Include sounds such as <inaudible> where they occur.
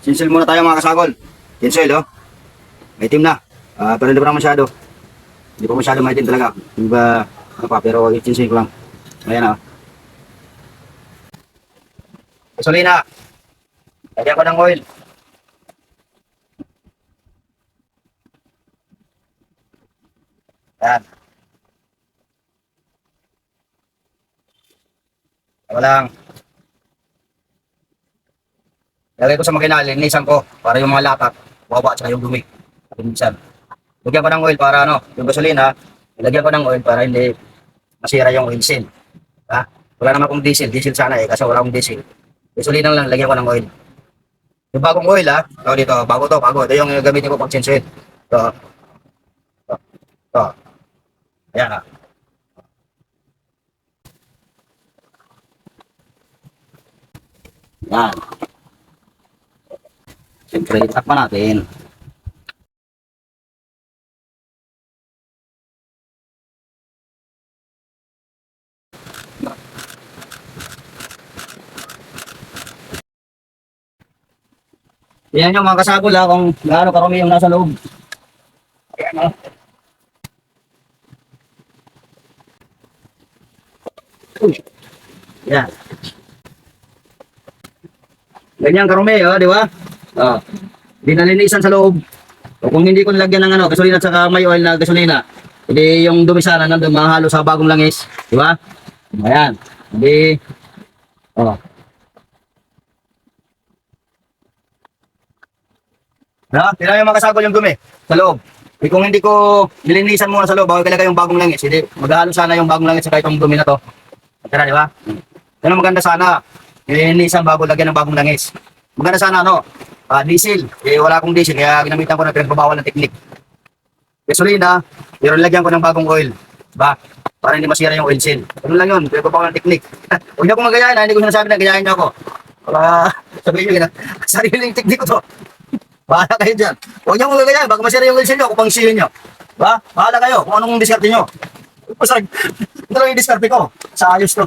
Sinsil muna tayo mga kasagol. Sinsil, oh. May itim na. Ah, pero hindi pa naman masyado. Hindi pa masyado maitim talaga. Hindi ba, ano pa, pero sinsil ko lang. Ayan, oh. Gasolina. Lagyan ko ng oil. Ayan. Tama lang. Lagay ko sa makina, linisan ko para yung mga latat, baba at yung dumi. Linisan. Lagyan ko ng oil para ano, yung gasolina, ilagyan ko ng oil para hindi masira yung oil seal. Ha? Wala naman akong diesel, diesel sana eh, kasi wala akong diesel. Gasolina lang, lagyan ko ng oil. Yung bagong oil ha, ito dito, bago to, bago. Ito yung gamitin ko pag oil. Ito. Ito. Ito. Ayan ha. Yan. Siyempre, itakpan natin. Yan yung mga kasagol ha, kung gaano karami yung nasa loob. Ayan o. Uy. Yan. Ganyan karumi, oh, di ba? Oh. Dinalinisan sa loob. O kung hindi ko nilagyan ng ano, gasolina at saka may oil na gasolina, hindi yung dumi sana nandun mahalo sa bagong langis, di ba? Ayan. Hindi, oh. Na, tira yung mga kasagol yung dumi sa loob. Eh, kung hindi ko nilinisan muna sa loob, bago ilagay yung bagong langis, hindi, maghalo sana yung bagong langis sa itong dumi na to. Tira, di ba? Yan maganda sana. Nilinisan bago lagyan ng bagong langis. Maganda sana, ano, ah, diesel. Eh, wala akong diesel, kaya ginamitan ko na pinagbabawal ng teknik. Gasolina, pero lagyan ko ng bagong oil. Ba? Para hindi masira yung oil seal. Ano lang yun, pinagbabawal ng teknik. <laughs> Huwag niyo akong magayahin, ha? hindi ko sinasabi na gayahin niyo ako. Para <laughs> sabihin niyo <laughs> sariling teknik ko to. Bahala kayo dyan. Huwag niyo akong gagayahin, baka masira yung oil seal niyo, kung pang seal niyo. Ba? Bahala kayo, kung anong diskarte niyo. Ito lang yung diskarte ko. Sa ayos to.